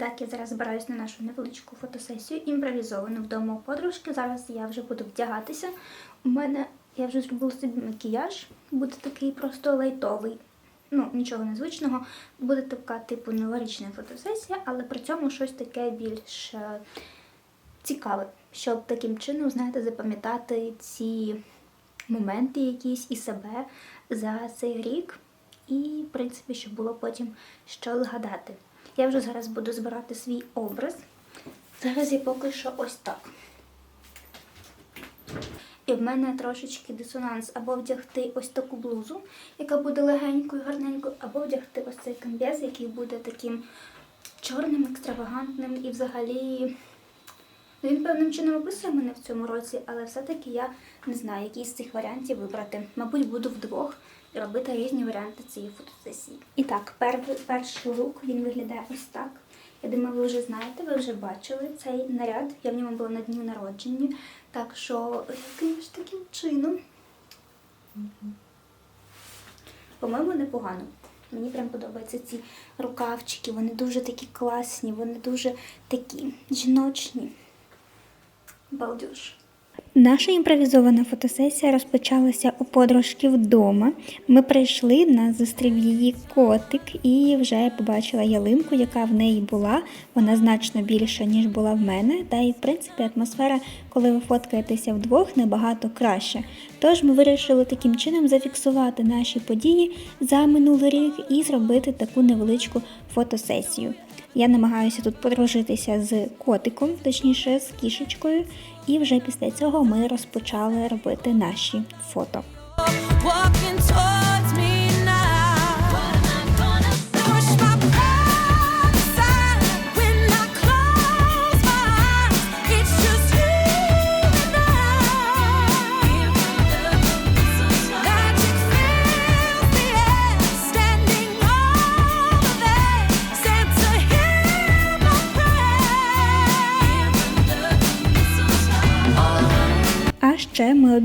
так, я зараз збираюсь на нашу невеличку фотосесію, імпровізовану вдома у подружки. Зараз я вже буду вдягатися. У мене я вже зробила собі макіяж, буде такий просто лайтовий. Ну, нічого незвичного. Буде така, типу, новорічна фотосесія, але при цьому щось таке більш е, цікаве, щоб таким чином, знаєте, запам'ятати ці моменти якісь і себе за цей рік. І, в принципі, щоб було потім що згадати. Я вже зараз буду збирати свій образ. Зараз я поки що ось так. І в мене трошечки дисонанс або вдягти ось таку блузу, яка буде легенькою, гарненькою, або вдягти ось цей комбез, який буде таким чорним, екстравагантним і взагалі. Ну, він певним чином описує мене в цьому році, але все-таки я не знаю, який з цих варіантів вибрати. Мабуть, буду вдвох робити різні варіанти цієї фотосесії. І так, пер, перший лук він виглядає ось так. Я думаю, ви вже знаєте, ви вже бачили цей наряд. Я в ньому була на дню народження. Так що яким ж таким чином. По-моєму, непогано. Мені прям подобаються ці рукавчики, вони дуже такі класні, вони дуже такі жіночні. Балдюж. Наша імпровізована фотосесія розпочалася у подружки вдома. Ми прийшли, нас зустрів її котик, і вже побачила ялинку, яка в неї була. Вона значно більша, ніж була в мене. Та і в принципі атмосфера, коли ви фоткаєтеся вдвох, набагато краща. Тож ми вирішили таким чином зафіксувати наші події за минулий рік і зробити таку невеличку фотосесію. Я намагаюся тут подружитися з котиком, точніше з кішечкою, і вже після цього ми розпочали робити наші фото.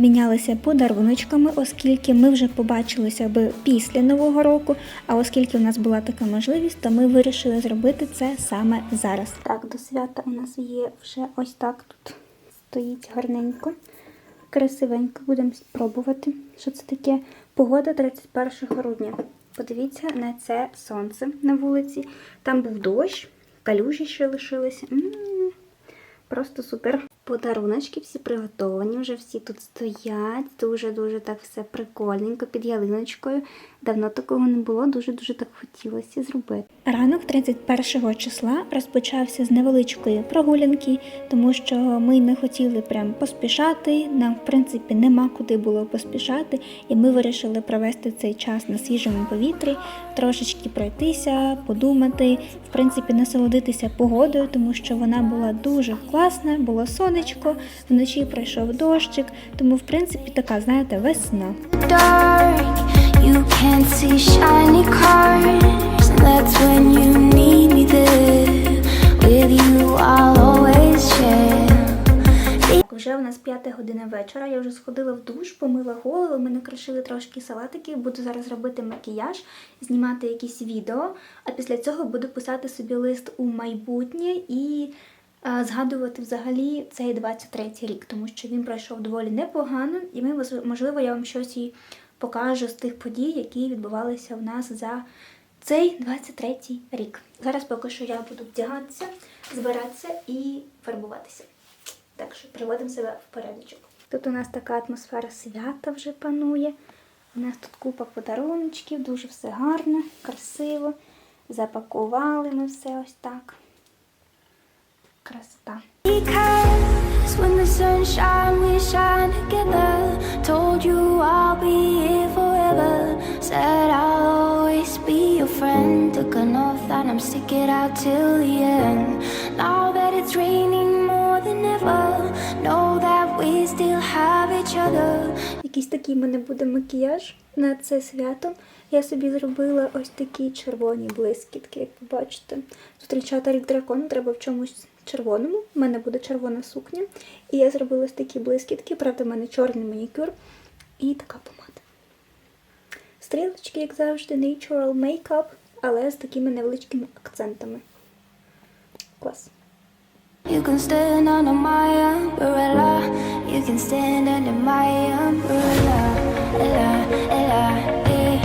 Обмінялися подаруночками, оскільки ми вже побачилися би після Нового року. А оскільки в нас була така можливість, то ми вирішили зробити це саме зараз. Так, до свята у нас є вже ось так тут стоїть гарненько, красивенько. Будемо спробувати, що це таке. Погода 31 грудня. Подивіться на це сонце на вулиці. Там був дощ, калюжі ще лишилися. М, Просто супер. Подаруночки всі приготовані, вже всі тут стоять. Дуже-дуже так все прикольненько під ялиночкою. Давно такого не було, дуже-дуже так хотілося зробити. Ранок 31 числа розпочався з невеличкої прогулянки, тому що ми не хотіли прям поспішати. Нам, в принципі, нема куди було поспішати, і ми вирішили провести цей час на свіжому повітрі, трошечки пройтися, подумати, в принципі, насолодитися погодою, тому що вона була дуже класна, було сонечко, вночі пройшов дощик, тому, в принципі, така, знаєте, весна. dark, you can't see shiny cars, вже у нас п'ята година вечора. Я вже сходила в душ, помила голову, ми накришили трошки салатики. Буду зараз робити макіяж, знімати якісь відео. А після цього буду писати собі лист у майбутнє і а, згадувати взагалі цей 23-й рік, тому що він пройшов доволі непогано, і ми, можливо, я вам щось і покажу з тих подій, які відбувалися в нас за цей 23-й рік. Зараз поки що я буду вдягатися, збиратися і фарбуватися. Так що приводимо себе в порядочок. Тут у нас така атмосфера свята вже панує. У нас тут купа подаруночків, дуже все гарно, красиво. Запакували ми все ось так. Красота. When the sunshine, we shine together. Told you I'll be here friend. Took an oath that I'm stick it out till the end. Now that it's raining more than ever, know that we still have each other. Якийсь такий в мене буде макіяж на це свято. Я собі зробила ось такі червоні блискітки, як ви бачите. Зустрічати рік дракону треба в чомусь червоному. У мене буде червона сукня. І я зробила ось такі блискітки. Правда, в мене чорний манікюр і така помада. Стрілочки, як завжди, natural makeup, але з такими невеличкими акцентами. Клас. You can stand under my umbrella. You can stand under my umbrella. Ella, Ella, eh,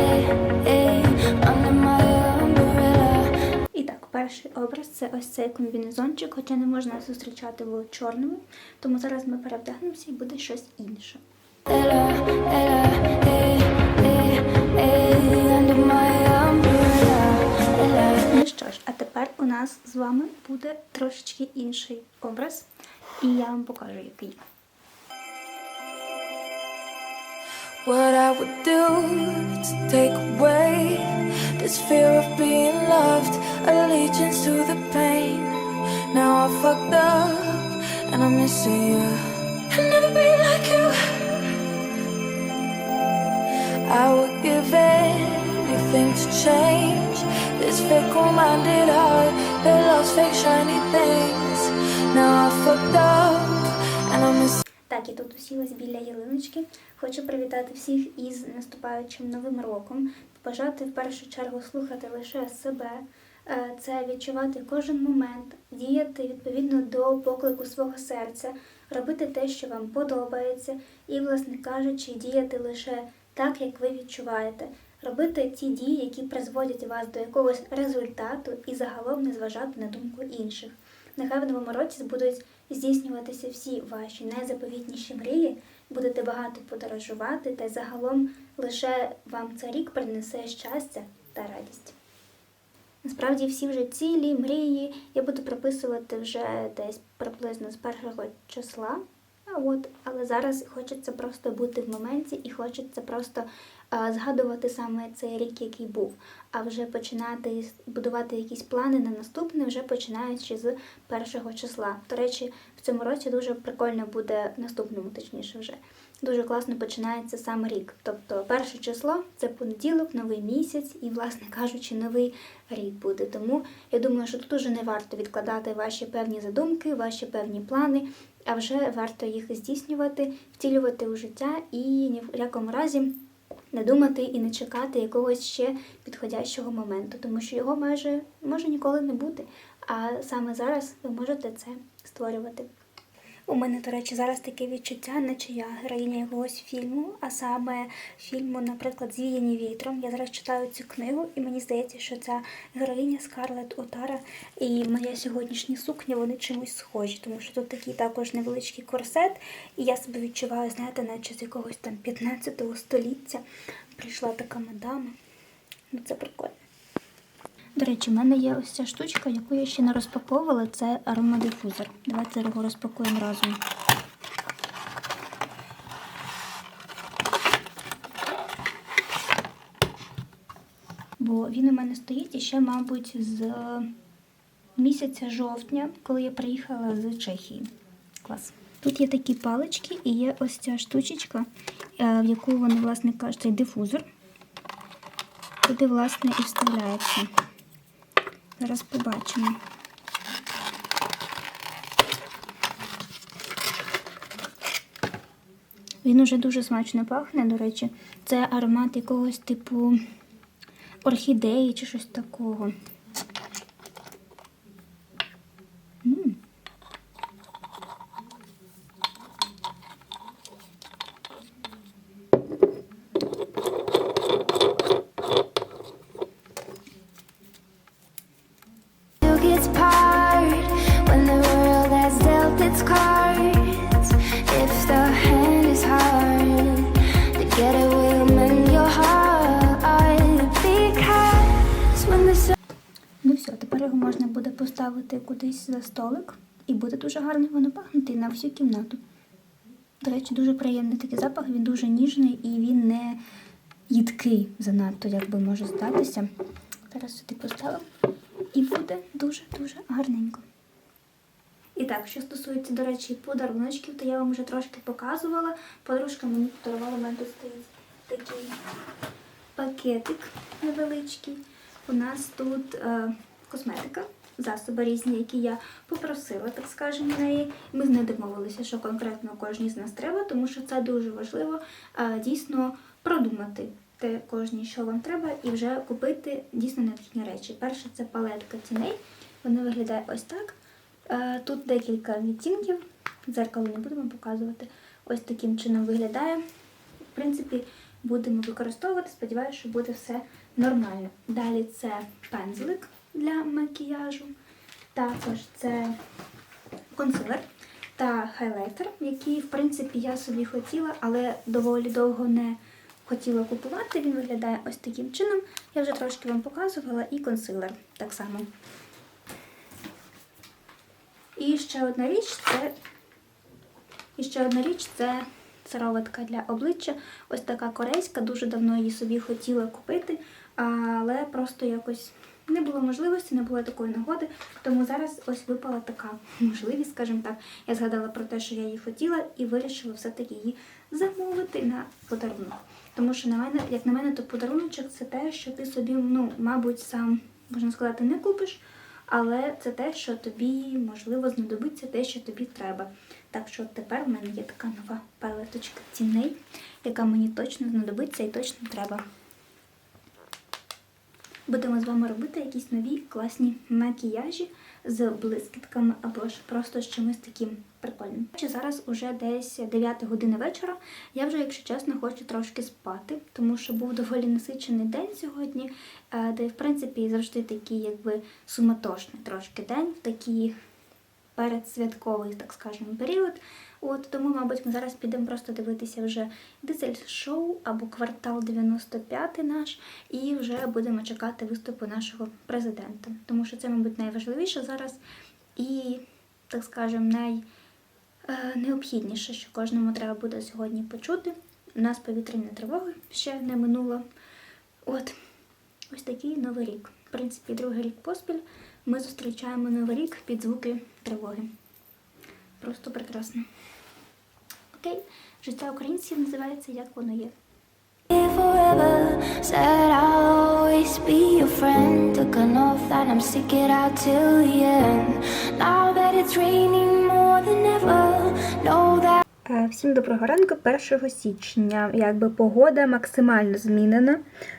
eh, eh, under my umbrella. І так, перший образ це ось цей комбінезончик, хоча не можна зустрічати в чорному. Тому зараз ми перевдягнемося і буде щось інше. Ella, Ella, тепер у нас з вами буде трошечки інший образ, і я вам покажу, який. What I would do to take away this fear of being loved, allegiance to the pain. Now I fucked up and I'm missing you. I'll never be like you. I would give anything to change This fickle-minded heart that loves fake shiny things. Now I fucked up and I'm missing. Так, я тут усілась біля ялиночки. Хочу привітати всіх із наступаючим новим роком. Побажати в першу чергу слухати лише себе, е, це відчувати кожен момент, діяти відповідно до поклику свого серця, робити те, що вам подобається, і, власне кажучи, діяти лише так, як ви відчуваєте. Робити ті дії, які призводять вас до якогось результату, і загалом не зважати на думку інших. Нехай в новому році будуть здійснюватися всі ваші найзаповітніші мрії, будете багато подорожувати, та загалом лише вам цей рік принесе щастя та радість. Насправді всі вже цілі, мрії я буду прописувати вже десь приблизно з першого числа. От, але зараз хочеться просто бути в моменті і хочеться просто згадувати саме цей рік, який був. А вже починати будувати якісь плани на наступне, вже починаючи з першого числа. До речі, в цьому році дуже прикольно буде наступному, точніше вже. Дуже класно починається сам рік. Тобто перше число це понеділок, новий місяць і, власне кажучи, новий рік буде. Тому я думаю, що тут уже не варто відкладати ваші певні задумки, ваші певні плани, а вже варто їх здійснювати, втілювати у життя і ні в якому разі не думати і не чекати якогось ще підходящого моменту, тому що його майже може ніколи не бути. А саме зараз ви можете це створювати. У мене, до речі, зараз таке відчуття, наче я героїня якогось фільму, а саме фільму, наприклад, Звіяні вітром. Я зараз читаю цю книгу, і мені здається, що ця героїня Скарлет Отара і моя сьогоднішня сукня вони чимось схожі, тому що тут такий також невеличкий корсет, і я себе відчуваю, знаєте, наче з якогось там 15 століття прийшла така мадама. Ну це прикольно. До речі, в мене є ось ця штучка, яку я ще не розпаковувала. Це аромадифузор. Давайте його розпакуємо разом. Бо він у мене стоїть ще, мабуть, з місяця жовтня, коли я приїхала з Чехії. Клас. Тут є такі палички і є ось ця штучечка, е, в яку вони, власне кажуть, цей дифузор. Туди, власне, і вставляється. Зараз побачимо. Він уже дуже смачно пахне, до речі. Це аромат якогось типу орхідеї чи щось такого. Поставити кудись за столик, і буде дуже гарно воно пахнути на всю кімнату. До речі, дуже приємний такий запах, він дуже ніжний і він не їдкий занадто, як би може здатися. Зараз сюди поставимо і буде дуже-дуже гарненько. І так, що стосується, до речі, подаруночків, то я вам вже трошки показувала. Подружка мені подарувала, у мене тут стоїть такий пакетик невеличкий. У нас тут е, косметика, засоби різні, які я попросила, так скажемо, неї. Ми з нею домовилися, що конкретно кожній з нас треба, тому що це дуже важливо е, дійсно продумати те кожній, що вам треба, і вже купити дійсно необхідні речі. Перше це палетка тіней. Вона виглядає ось так. Е, Тут декілька відтінків. Дзеркало не будемо показувати. Ось таким чином виглядає. В принципі, будемо використовувати. Сподіваюся, що буде все нормально. Далі це пензлик для макіяжу. Також це консилер та хайлайтер, який, в принципі, я собі хотіла, але доволі довго не хотіла купувати. Він виглядає ось таким чином. Я вже трошки вам показувала, і консилер так само. І ще одна річ це. І ще одна річ це сироватка для обличчя. Ось така корейська, дуже давно її собі хотіла купити, але просто якось не було можливості, не було такої нагоди. Тому зараз ось випала така можливість, скажімо так. Я згадала про те, що я її хотіла, і вирішила все-таки її замовити на подарунок. Тому що на мене, як на мене, то подаруночок це те, що ти собі, ну, мабуть, сам можна сказати, не купиш. Але це те, що тобі можливо знадобиться те, що тобі треба. Так що тепер в мене є така нова палеточка ціней, яка мені точно знадобиться і точно треба. Будемо з вами робити якісь нові класні макіяжі з блискітками або ж просто з чимось таким прикольним. Зараз уже десь 9 година вечора. Я вже, якщо чесно, хочу трошки спати, тому що був доволі насичений день сьогодні, де в принципі завжди такий, якби суматошний трошки день, в такий передсвятковий, так скажемо, період. От тому, мабуть, ми зараз підемо просто дивитися вже дизель шоу або квартал 95 наш, і вже будемо чекати виступу нашого президента. Тому що це, мабуть, найважливіше зараз і, так скажемо, най е, що кожному треба буде сьогодні почути. У нас повітряна тривога ще не минуло. От ось такий новий рік. В принципі, другий рік поспіль ми зустрічаємо новий рік під звуки тривоги. Просто прекрасно. Окей, життя українців називається як воно є. Е, Всім доброго ранку, 1 січня. Якби погода максимально змінена.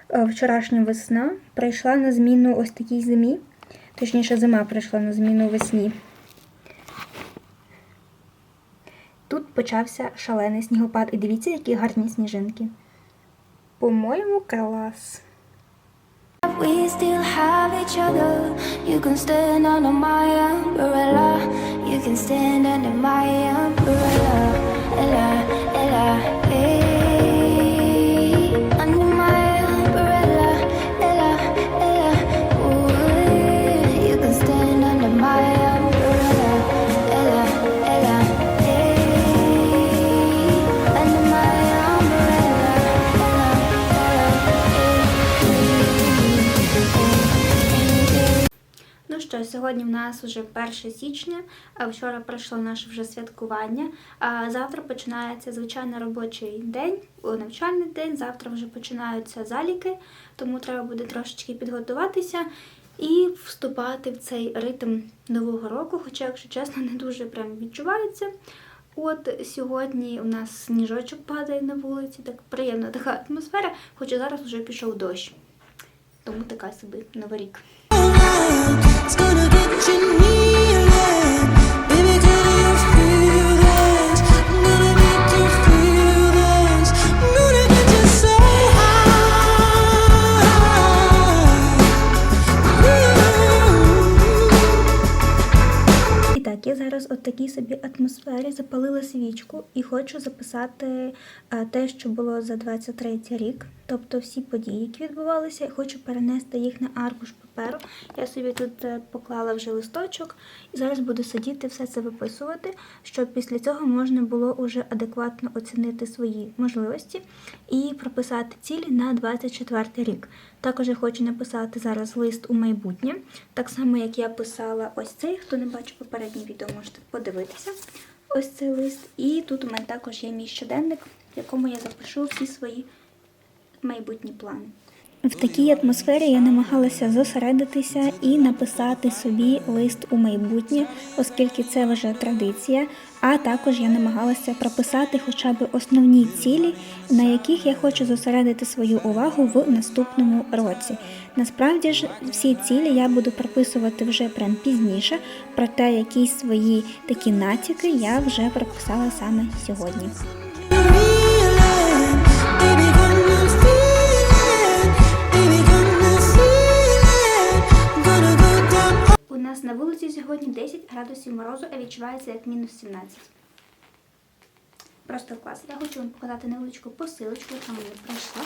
Е, Вчорашня весна прийшла на зміну ось такій зимі. Точніше, зима прийшла на зміну весні. Тут почався шалений снігопад. І дивіться, які гарні сніжинки. По-моєму, клас. We still have each other. You can stand under my umbrella. You can stand under my umbrella. Сьогодні в нас вже 1 січня, вчора пройшло наше вже святкування. Завтра починається звичайно робочий день, навчальний день. Завтра вже починаються заліки, тому треба буде трошечки підготуватися і вступати в цей ритм нового року. Хоча, якщо чесно, не дуже прям відчувається. От сьогодні у нас сніжочок падає на вулиці, так приємна така атмосфера, хоча зараз вже пішов дощ. Тому така собі новий я зараз от такій собі атмосфері запалила свічку і хочу записати е, те, що було за 23 рік, тобто всі події, які відбувалися, хочу перенести їх на аркуш паперу. Я собі тут е, поклала вже листочок і зараз буду сидіти все це виписувати, щоб після цього можна було уже адекватно оцінити свої можливості і прописати цілі на 24 рік. Також я хочу написати зараз лист у майбутнє, так само як я писала ось цей. Хто не бачив попереднє відео, можете подивитися. Ось цей лист. І тут у мене також є мій щоденник, в якому я запишу всі свої майбутні плани. В такій атмосфері я намагалася зосередитися і написати собі лист у майбутнє, оскільки це вже традиція. А також я намагалася прописати хоча б основні цілі, на яких я хочу зосередити свою увагу в наступному році. Насправді ж всі цілі я буду прописувати вже прям пізніше, проте якісь свої такі натяки я вже прописала саме сьогодні. Нас на вулиці сьогодні 10 градусів морозу, а відчувається як мінус 17. Просто клас. Я хочу вам показати невеличку посилочку, яка мені прийшла.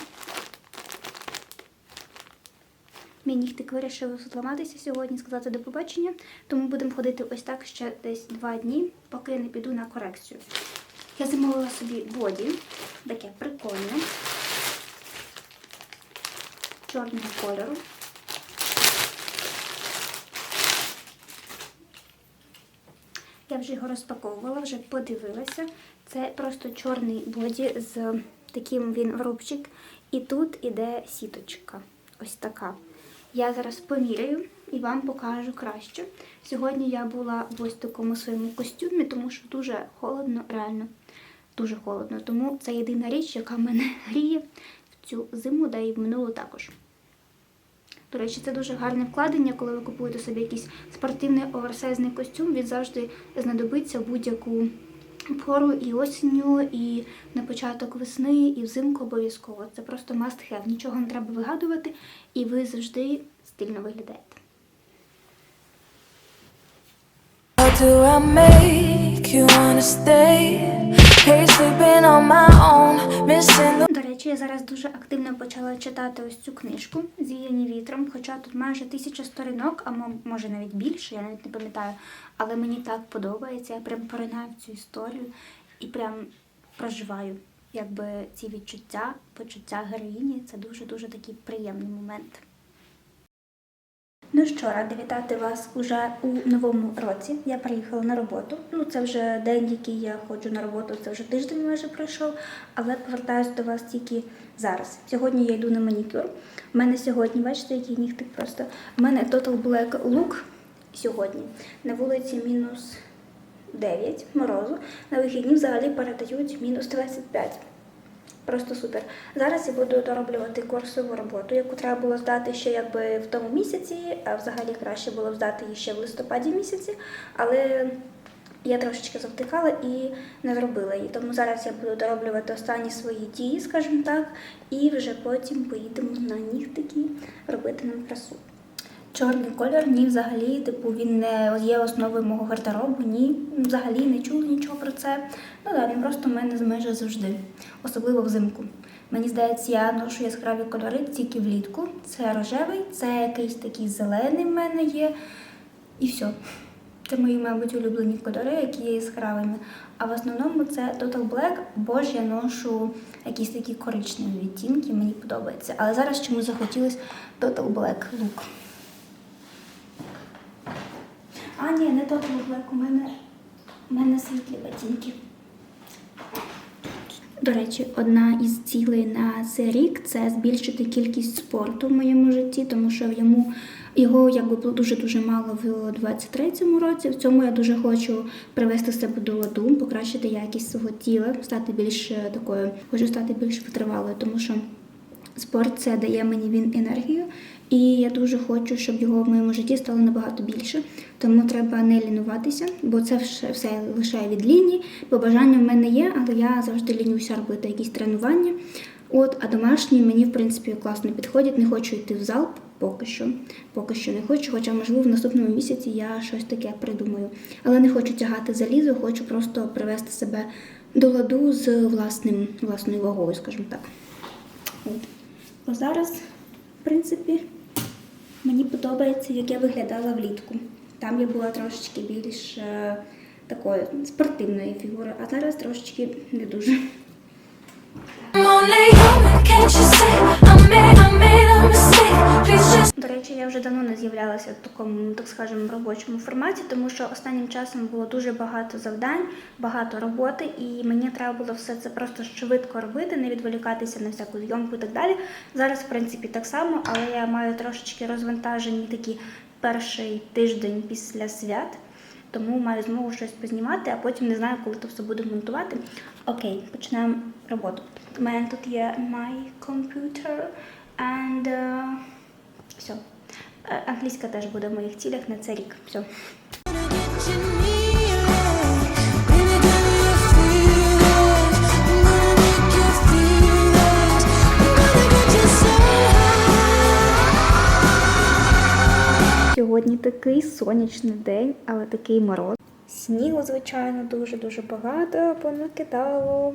Мій нігтик вирішив зламатися сьогодні, сказати до побачення, тому будемо ходити ось так ще десь два дні, поки я не піду на корекцію. Я замовила собі боді, таке прикольне, чорного кольору. Вже його розпаковувала, вже подивилася. Це просто чорний боді з таким він рубчик. І тут іде сіточка. Ось така. Я зараз поміряю і вам покажу краще. Сьогодні я була в ось такому своєму костюмі, тому що дуже холодно, реально дуже холодно. Тому це єдина річ, яка мене гріє в цю зиму, да і в минулу також. До речі, це дуже гарне вкладення, коли ви купуєте собі якийсь спортивний оверсайзний костюм, він завжди знадобиться в будь-яку пору і осінню, і на початок весни, і взимку обов'язково. Це просто must have. Нічого не треба вигадувати, і ви завжди стильно виглядаєте. How do I make you wanna stay? До речі, я зараз дуже активно почала читати ось цю книжку Зіяні вітром, хоча тут майже тисяча сторінок, а мо- може навіть більше, я навіть не пам'ятаю. Але мені так подобається, я прям поринаю в цю історію і прям проживаю якби ці відчуття, почуття героїні. Це дуже-дуже такий приємний момент. Ну що, рада вітати вас уже у новому році. Я приїхала на роботу. Ну, це вже день, який я ходжу на роботу, це вже тиждень майже пройшов, але повертаюся до вас тільки зараз. Сьогодні я йду на манікюр. У мене сьогодні, бачите, який нігтик просто. У мене Total Black Look сьогодні. На вулиці мінус 9 морозу. На вихідні взагалі передають мінус 25. Просто супер. Зараз я буду дороблювати курсову роботу, яку треба було здати ще якби в тому місяці, а взагалі краще було б здати її ще в листопаді місяці, але я трошечки завтикала і не зробила її. Тому зараз я буду дороблювати останні свої дії, скажімо так, і вже потім поїдемо на нігтики робити нам красу. Чорний колір, ні, взагалі, типу, він не є основою мого гардеробу, ні, взагалі не чула нічого про це. Ну так, він просто в мене майже завжди, особливо взимку. Мені здається, я ношу яскраві кольори тільки влітку. Це рожевий, це якийсь такий зелений в мене є. І все. Це мої, мабуть, улюблені кольори, які є яскравими. А в основному це Total Black, бо ж я ношу якісь такі коричневі відтінки, мені подобається. Але зараз чомусь захотілося Total Black look. Ні, не Total Black, у мене, у мене світлі ботинки. До речі, одна із цілей на цей рік це збільшити кількість спорту в моєму житті, тому що йому його якби було дуже дуже мало в 23-му році. В цьому я дуже хочу привести себе до ладу, покращити якість свого тіла, стати більш е, такою, хочу стати більш витривалою, тому що спорт це дає мені він енергію, і я дуже хочу, щоб його в моєму житті стало набагато більше. Тому треба не лінуватися, бо це все, лише від лінії. Бо бажання в мене є, але я завжди лінюся робити якісь тренування. От, а домашні мені, в принципі, класно підходять. Не хочу йти в зал поки що. Поки що не хочу, хоча, можливо, в наступному місяці я щось таке придумаю. Але не хочу тягати залізо, хочу просто привести себе до ладу з власним, власною вагою, скажімо так. От. Бо зараз, в принципі, мені подобається, як я виглядала влітку. Там я була трошечки більш е, такої спортивної фігури, а зараз трошечки не дуже. До речі, я вже давно не з'являлася в такому, так скажемо, робочому форматі, тому що останнім часом було дуже багато завдань, багато роботи, і мені треба було все це просто швидко робити, не відволікатися на всяку зйомку і так далі. Зараз, в принципі, так само, але я маю трошечки розвантажені такі перший тиждень після свят. Тому маю змогу щось познімати, а потім не знаю, коли то все буду монтувати. Окей, почнемо роботу. У мене тут є my computer and uh, все. Е, Англійська теж буде в моїх цілях на цей рік. Все. Сьогодні такий сонячний день, але такий мороз. Снігу, звичайно, дуже-дуже багато понакидало.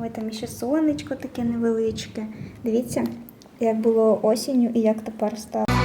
Ой, там ще сонечко таке невеличке. Дивіться, як було осінню і як тепер стало.